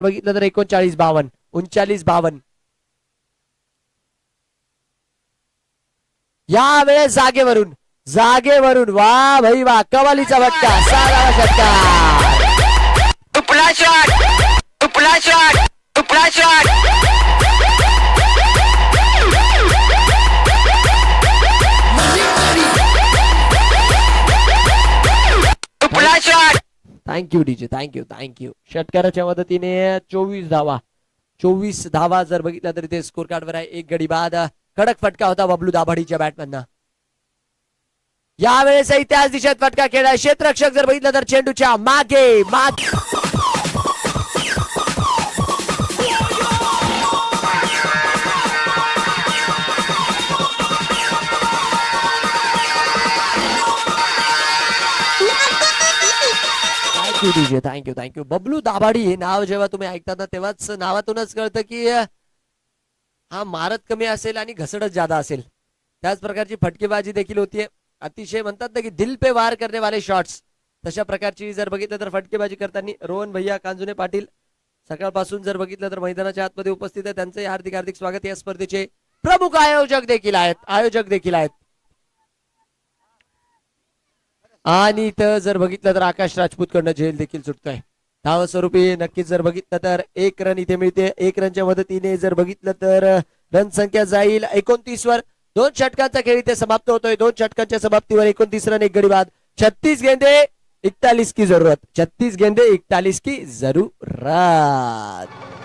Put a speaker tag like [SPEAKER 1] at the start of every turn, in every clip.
[SPEAKER 1] बघितलं तर एकोणचाळीस बावन्न उनचाळीस बावन्न. या वेळेस जागेवरून जागेवरून वा भाई वा कवालीचा भट्टा सागावा षटकार
[SPEAKER 2] उपला शॉट उपला शॉट उपला shot
[SPEAKER 1] thank you DJ thank you thank you षटकाराच्या मदतीने चोवीस धावा. चोवीस धावा जर बघितला तर ते स्कोर कार्डवर आहे. एक गडी बाद. कडक फटका होता बबलू दाभाडीच्या बॅटमॅनना यावेळेसही त्याच दिशेत फटका खेळाय. क्षेत्ररक्षक जर बघितलं तर चेंडूच्या मागे मागे. Thank you DJ thank you thank you Bablu Dabhadi हे नाव जेव्हा तुम्ही ऐकता ना तेव्हाच नावातूनच कळतं की हा मारत कमी असेल आणि घसडत जादा असेल. त्याच प्रकारची फटकेबाजी देखील होतीये. अतिशय म्हणतात ना की दिल पे वार करणे वाले शॉट्स तशा प्रकारची जर बघितलं तर फटकेबाजी करताना रोहन भैया कांजुने पाटील सकाळपासून जर बघितलं तर मैदानाच्या आतमध्ये उपस्थित आहे त्यांचे हार्दिक हार्दिक स्वागत या स्पर्धेचे प्रमुख आयोजक देखील आहेत. आयोजक देखील आहेत. आणि इथं जर बघितलं तर आकाश राजपूत कडनं झेल देखील सुटतोय. धाव स्वरूपी नक्कीच जर बघितलं तर एक रन इथे मिळते. एक रनच्या मदतीने जर बघितलं तर uh, रन संख्या जाईल एकोणतीस वर. दोन षटकांचा खेळ इथे समाप्त होतोय. दोन षटकांच्या समाप्तीवर एकोणतीस रन एक गडी बाद. छत्तीस गेंदे इकतालीस की जरूरत. छत्तीस गेंदे इकतालीस की जरूरत.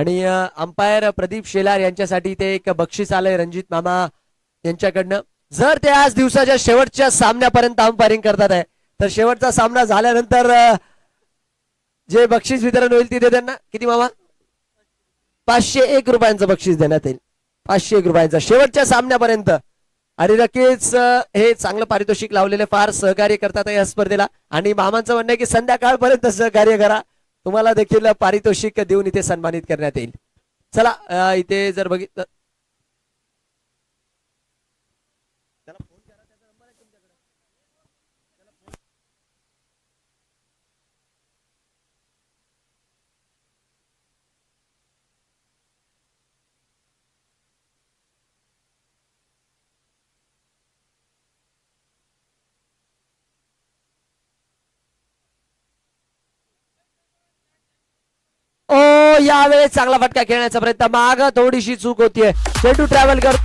[SPEAKER 1] आणि अंपायर प्रदीप शेलार यांच्यासाठी ते एक बक्षीस आलंय रणजित मामा यांच्याकडनं. जर ते आज दिवसाच्या शेवटच्या सामन्यापर्यंत अंपायरिंग करतात आहे तर शेवटचा सामना झाल्यानंतर जे बक्षीस वितरण होईल तिथे त्यांना किती मामा? पाचशे एक रुपयांचं बक्षीस देण्यात येईल. पाचशे एक रुपयांचं. शेवटच्या सामन्यापर्यंत. आणि नक्कीच हे चांगलं पारितोषिक लावलेले फार सहकार्य करतात या स्पर्धेला. आणि मामांचं म्हणणं आहे की संध्याकाळपर्यंत सहकार्य करा. तुम्हाला देखील पारितोषिक देऊन इथे सन्मानित करण्यात येईल. चला इथे जर बघितलं यावेळेस चांगला फटका खेळण्याचा प्रयत्न. माग थोडीशी चूक होतीये. चेंडू ट्रॅव्हल कर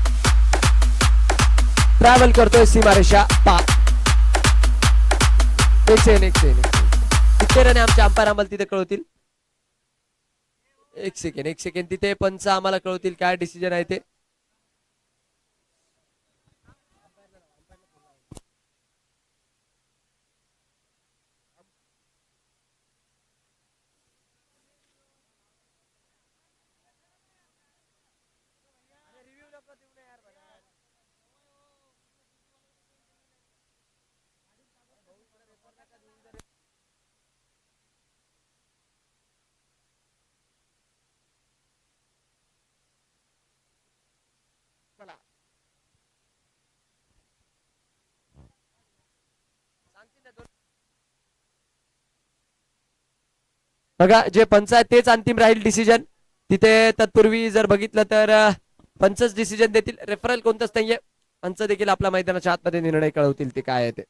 [SPEAKER 1] ट्रॅव्हल करतोय सीमारेषा. पा एक सेकंड एक किती रन आमच्या अंपायर आम्हाला तिथे कळवतील. एक सेकंड एक सेकंड तिथे पंच आम्हाला कळवतील. काय डिसिजन आहे ते? बघा जे पंच आहेत तेच अंतिम राहील डिसिजन तिथे तत्पूर्वी जर बघितलं तर पंचच डिसिजन देतील. रेफरल कोणतंच नाहीये. पंच देखील आपल्या मैदानाच्या आतमध्ये निर्णय कळवतील ते काय आहे ते.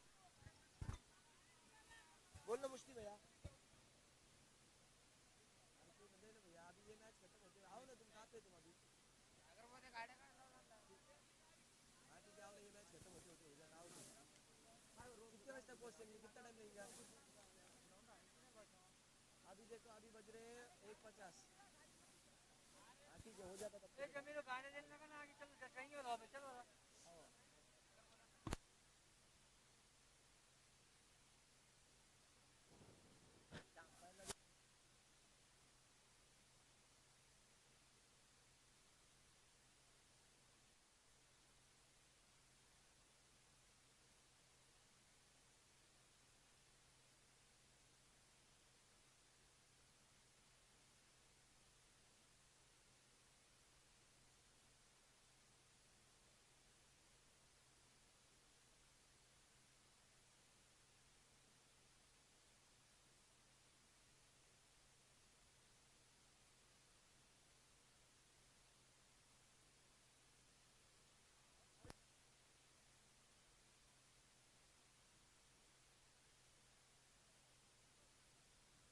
[SPEAKER 1] अभी ठीक है हो जाता है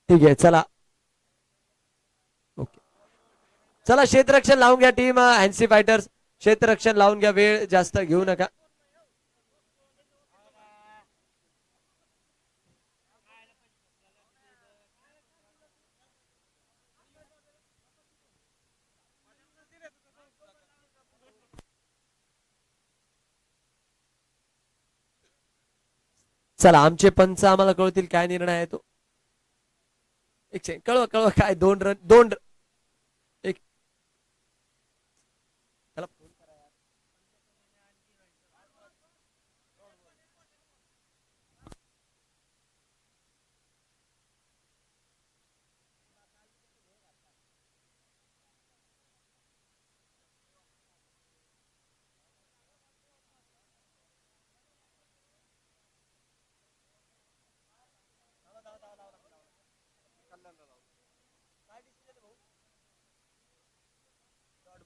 [SPEAKER 1] ठीक आहे चला. ओके चला क्षेत्ररक्षण लावून घ्या टीम हॅन्सी फायटर्स क्षेत्ररक्षण लावून घ्या वेळ जास्त घेऊ नका. चला आमचे पंच आम्हाला कळतील काय निर्णय आहे तो. एक सेकंड कळवा कळवा काय दोन रन दोन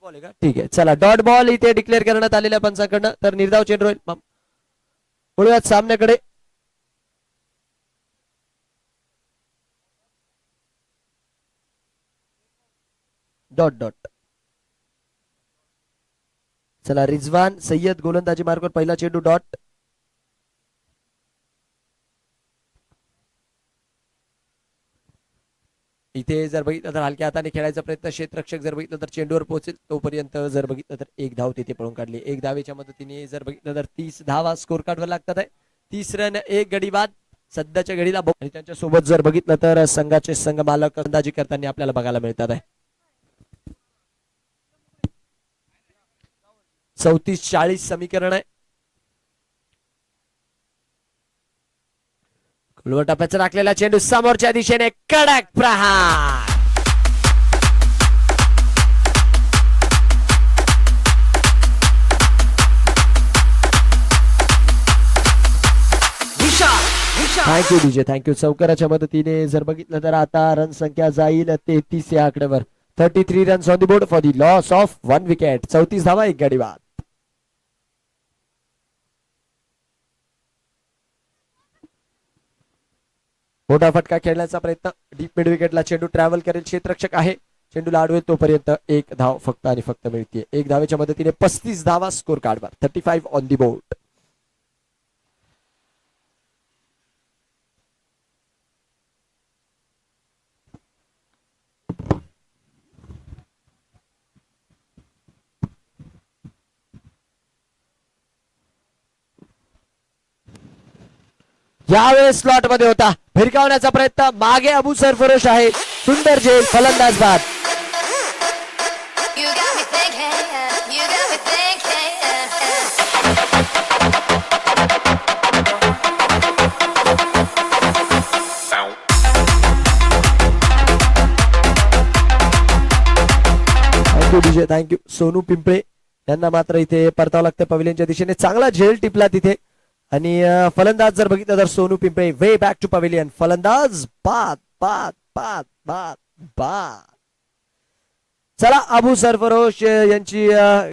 [SPEAKER 1] बॉल आहे का? ठीक आहे. चला डॉट बॉल इथे डिक्लेअर करण्यात आलेल्या पंचाकडनं. तर निर्धाव चेंडू होईल वळूयात सामन्याकडे. डॉट डॉट चला रिजवान सय्यद गोलंदाजी मार्गावर पहिला चेंडू डॉट इथे जर बघितलं तर हलक्या हाताने खेळायचा प्रयत्न क्षेत्ररक्षक जर बघितलं तर चेंडूवर पोहोचेल तोपर्यंत जर बघितलं तर एक धाव तिथे पळून काढली. एक धावेच्या मदतीने जर बघितलं तर तीस धावा स्कोर कार्डवर लागतात आहे. तीस रन एक गडी बाद सध्याच्या घडीला आणि त्यांच्यासोबत जर बघितलं तर संघाचे संघ मालक अंदाजी करताना आपल्याला बघायला मिळतात आहे. चौतीस चाळीस समीकरण आहे. खुलवर टप्प्याचा राखलेला चेंडू समोरच्या दिशेने कडक प्रहार. Thank you DJ thank you चौकाराच्या मदतीने जर बघितलं तर आता रन संख्या जाईल तेहतीस या आकड्यावर. Thirty three runs on the board for the loss of one wicket चौतीस धावा एक गडी बाद. मोठा फटका खेळण्याचा प्रयत्न. डीप मिड विकेटला चेंडू ट्रॅव्हल करेल क्षेत्ररक्षक आहे. चेंडूला अडवेल तोपर्यंत एक धाव फक्त आणि फक्त मिळते एक धावेच्या मदतीने पस्तीस धावा स्कोर कार्डवर thirty five on the board यावेळेस स्लॉटमध्ये होता. भिरकावण्याचा प्रयत्न. मागे अबू सरफरोश आहे सुंदर झेल फलंदाज बाद. थँक्यू सोनू पिंपळे यांना मात्र इथे परतावं लागतं. पवेलियनच्या दिशेने चांगला झेल टिपला तिथे. आणि फलंदाज जर बघितलं तर Sonu Pimple way back to pavilion फलंदाज बाद बाद बाद बाद बाद चला अबू सरफरोश यांची